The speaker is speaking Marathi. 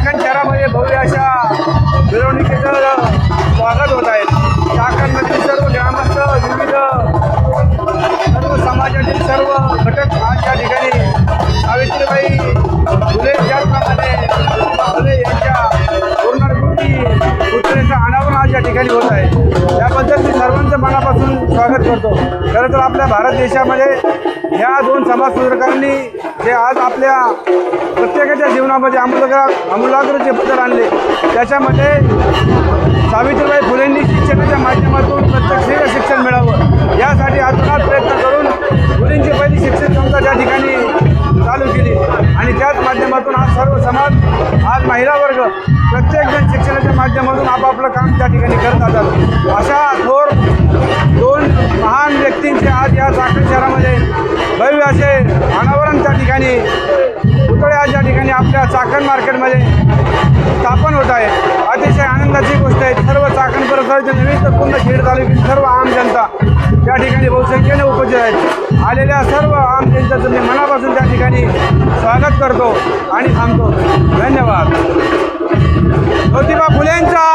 चाकण शहरामध्ये भव्य अशा मिरवणुकीचं स्वागत होत आहे. चाकणमधील सर्व ग्रामस्थ विविध सर्व समाजातील सर्व घटक आज या ठिकाणी सावित्रीबाई फुले ज्याप्रमाणे फुले यांच्या पूर्णाकृती पुतळ्याचं अनावरण आज या ठिकाणी होत स्वागत करतो. खरं तर आपल्या भारत देशामध्ये ह्या दोन समाजसुधारकांनी जे आज आपल्या प्रत्येकाच्या जीवनामध्ये आमूलाग्र आमूलाग्र जे बदल आणले. त्याच्यामध्ये सावित्रीबाई फुलेंनी शिक्षणाच्या माध्यमातून प्रत्येक शिक्षण मिळावं. यासाठी आत्मात प्रयत्न करून मुलींची पहिली शिक्षण संस्था त्या ठिकाणी चालू केली. आणि त्याच माध्यमातून आज सर्व समाज आज महिला वर्ग प्रत्येकजण शिक्षणाच्या माध्यमातून आपापलं काम त्या ठिकाणी करत जातात अशा थोर ठिकाणी पुतळे आज या ठिकाणी आपल्या चाकण मार्केटमध्ये स्थापन होत आहे अतिशय आनंदाची गोष्ट आहे. सर्व चाकण परिसराचे नवीन तर पूर्ण खेड तालुक्यातील सर्व आम जनता त्या ठिकाणी बहुसंख्येने उपस्थित आहेत. आलेल्या सर्व आम जनतेचं मी मनापासून त्या ठिकाणी स्वागत करतो आणि थांबतो धन्यवाद. ज्योतिबा फुलेंचा